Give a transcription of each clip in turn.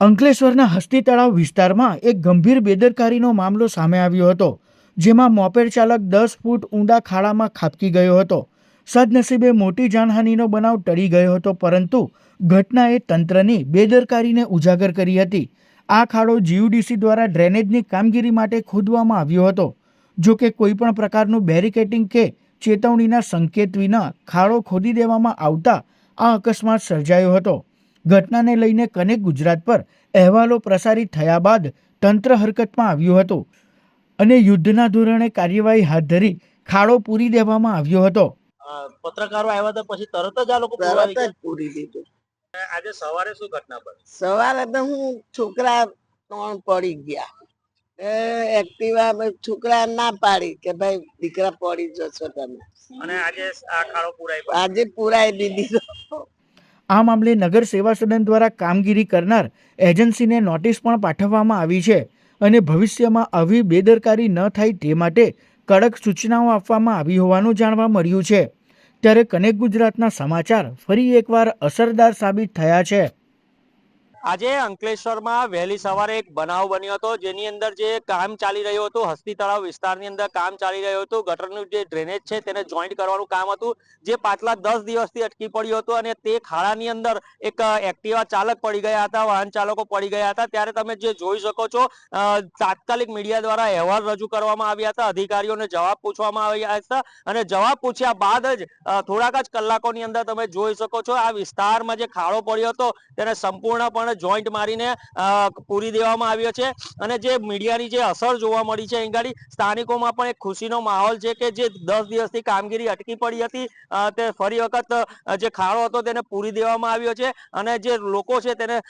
અંકલેશ્વરના હસ્તી તળાવ વિસ્તારમાં એક ગંભીર બેદરકારીનો મામલો સામે આવ્યો હતો, જેમાં મોપેડ ચાલક દસ ફૂટ ઊંડા ખાડામાં ખાબકી ગયો હતો. સદનસીબે મોટી જાનહાનિનો બનાવ ટળી ગયો હતો, પરંતુ ઘટનાએ તંત્રની બેદરકારીને ઉજાગર કરી હતી. આ ખાડો જીયુડીસી દ્વારા ડ્રેનેજની કામગીરી માટે ખોદવામાં આવ્યો હતો. જો કે કોઈપણ પ્રકારનું બેરિકેટિંગ કે ચેતવણીના સંકેત વિના ખાડો ખોદી દેવામાં આવતા આ અકસ્માત સર્જાયો હતો. ઘટનાને લઈને કનેક ગુજરાત પર અહેવાલો પ્રસારિત થયા બાદ તંત્ર હરકતમાં આવ્યું હતું. અને યુદ્ધના ધોરણે કાર્યવાહી હાથ ધરી ખાડો પૂરી દેવામાં આવ્યો હતો. પત્રકારો આવ્યા હતા પછી તરત જ આ લોકો તરત જ પૂરી દીધું. આજે સવારે શું ઘટના બની? સવારે તો હું છોકરા ત્રણ પડી ગયા. એ એક્ટિવા છોકરા ના પાડી કે ભાઈ દીકરા પડી જશો તમે. અને આજે આ ખાડો પુરાઈ આજે પુરાઈ દીધી. આ મામલે નગર સેવા સદન દ્વારા કામગીરી કરનાર એજન્સીને નોટિસ પણ પાઠવવામાં આવી છે અને ભવિષ્યમાં આવી બેદરકારી ન થાય તે માટે કડક સૂચનાઓ આપવામાં આવી હોવાનું જાણવા મળ્યું છે. ત્યારે કનેક્ટ ગુજરાતના સમાચાર ફરી એકવાર અસરદાર સાબિત થયા છે. આજે અંકલેશ્વરમાં વહેલી સવારે એક બનાવ બન્યો હતો, જેની અંદર જે કામ ચાલી રહ્યું હતું, હસ્તી તળાવ વિસ્તારની અંદર કામ ચાલી રહ્યું હતું, ગટરનું જે ડ્રેનેજ છે તેને જોઈન્ટ કરવાનું કામ હતું, જે પાછલા દસ દિવસથી અટકી પડ્યું હતું અને તે ખાડાની અંદર એક એક્ટિવા ચાલક પડી ગયા હતા, વાહન ચાલકો પડી ગયા હતા. ત્યારે તમે જે જોઈ શકો છો તાત્કાલિક મીડિયા દ્વારા અહેવાલ રજૂ કરવામાં આવ્યા હતા, અધિકારીઓને જવાબ પૂછવામાં આવ્યા હતા અને જવાબ પૂછ્યા બાદ જ થોડાક જ કલાકોની અંદર તમે જોઈ શકો છો, આ વિસ્તારમાં જે ખાડો પડ્યો હતો તેને સંપૂર્ણપણે જોઈન્ટ મારીને પૂરી દેવામાં આવ્યો છે. અને જે મીડિયાની જે અસર જોવા મળી છે અહીં સ્થાનિકોમાં પણ એક ખુશીનો માહોલ છે કે જે દસ દિવસથી કામગીરી અટકી પડી હતી. તે ફરી વખત જે ખાડો હતો તેને પૂરી દેવામાં આવ્યો છે અને જે લોકો છે તેને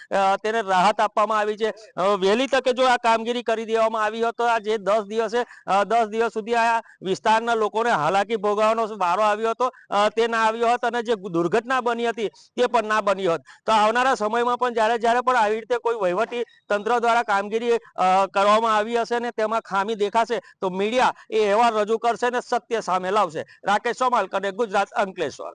તેને રાહત આપવામાં આવી છે. વહેલી તકે જો આ કામગીરી કરી દેવામાં આવી હોત તો આ જે દસ દિવસે દસ દિવસ સુધી આ વિસ્તારના લોકોને હાલાકી ભોગવવાનો વારો આવ્યો હતો તે ના આવ્યો હોત અને જે દુર્ઘટના બની હતી તે પણ ના બની હોત. તો આવનારા સમયમાં પણ જ્યારે જ્યારે પણ આવી રીતે કોઈ વહીવટી તંત્ર દ્વારા કામગીરી કરવામાં આવી હશે ને તેમાં ખામી દેખાશે, તો મીડિયા એ અહેવાલ રજૂ કરશે ને સત્ય સામે લાવશે. રાકેશ સોમાલ કને ગુજરાત, અંકલેશ્વર.